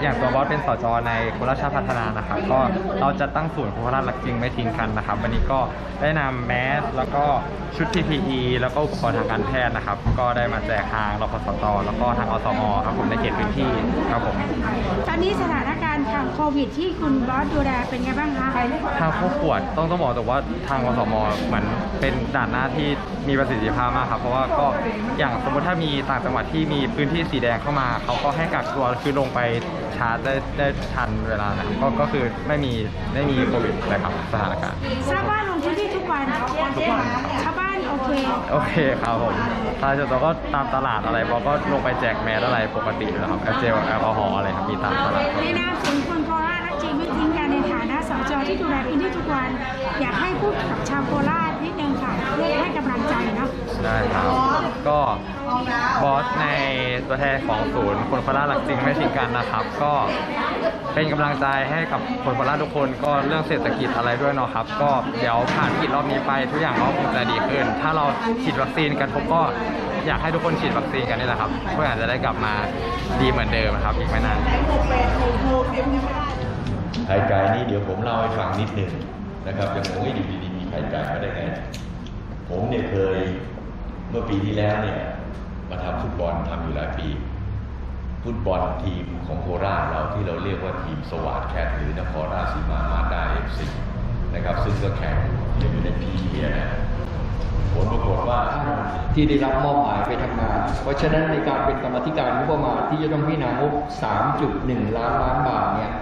อย่างตัวบอสเป็นสจในโคราชชาติพัฒนานะครับก็เราจะตั้งศูนย์โคราชรักจริงไม่ทิ้งกันนะครับ วันนี้ก็ได้นำแมสแล้วก็ชุด PPE แล้วก็อุปกรณ์ทางการแพทย์นะครับ ก็ได้มาแจกทางรพสตแล้วก็ทางอสมครับผมในเขตพื้นที่ครับผมตอนนี้สถานการณ์ทางโควิด ที่คุณบอสดูแลเป็นไงบ้างคะทางผู้ขวดต้องต้องบอกแต่ว่าทางอสมเหมือนเป็นด่านหน้าที่มีประสิทธิภาพมากครับเพราะว่าก็อย่างสมมติถ้ามีต่างจังหวัดที่มีพื้นที่สีแดงเข้ามา เขาก็ให้กักตัวคือลงไป ชาร์จได้ได้ทันเวลานะครับก็ก็คือไม่มีไม่มีโควิดเลยครับสถานการณ์ทราบว่าลงพื้นที่ทุกวันทุกวัน ชาวบ้านโอเค โอเคครับผมถ้าจะตัวก็ตามตลาดอะไรบอกก็ลงไปแจกแมสอะไรปกติเลยครับแอลเจลแอลกอฮอล์อะไรครับมีตามตลาด ในนามศูนย์คนโคราชรักจริงไม่ทิ้งกันในฐานะสจที่ดูแลพื้นที่ทุกวัน อยากให้พูดกับชาวโคราชนิดนึงค่ะเพื่อให้กำลังใจเนาะ ได้ครับ ก็ บอสในตัวแทนของศูนย์คนโคราชหลักจริงไม่ทิ้งกันนะครับ ก็เป็นกำลังใจให้กับคนโคราชทุกคนก็เรื่องเศรษฐกิจอะไรด้วยเนาะครับ ก็เดี๋ยวผ่านวิกฤตรอบนี้ไปทุกอย่างก็คงจะดีขึ้น ถ้าเราฉีดวัคซีนกันผมก็อยากให้ทุกคนฉีดวัคซีนกันนี่แหละครับเพื่ออาจจะได้กลับมาดีเหมือนเดิมนะครับอีกไม่นานไข่ไก่นี่เดี๋ยวผมเล่าให้ฟังนิดหนึ่งนะครับอย่างผมอยู่ดีๆมีไข่ไก่มาได้ไง ผมเนี่ยเคยเมื่อปีที่แล้วเนี่ย มาทำฟุตบอลทำอยู่หลายปีฟุตบอลทีมของโคราชเราที่เราเรียกว่าทีมสวัสดแคทหรือนครราชสีมามาได้เอฟซีนะครับ ซึ่งก็แข่งอยู่ในพีเอนะผลปรากฏว่าที่ได้รับมอบหมายไปทำงาน เพราะฉะนั้นในการเป็นกรรมธิการงบประมาณที่จะต้องพิจารณางบ3.1 ล้านล้านบาทเนี่ย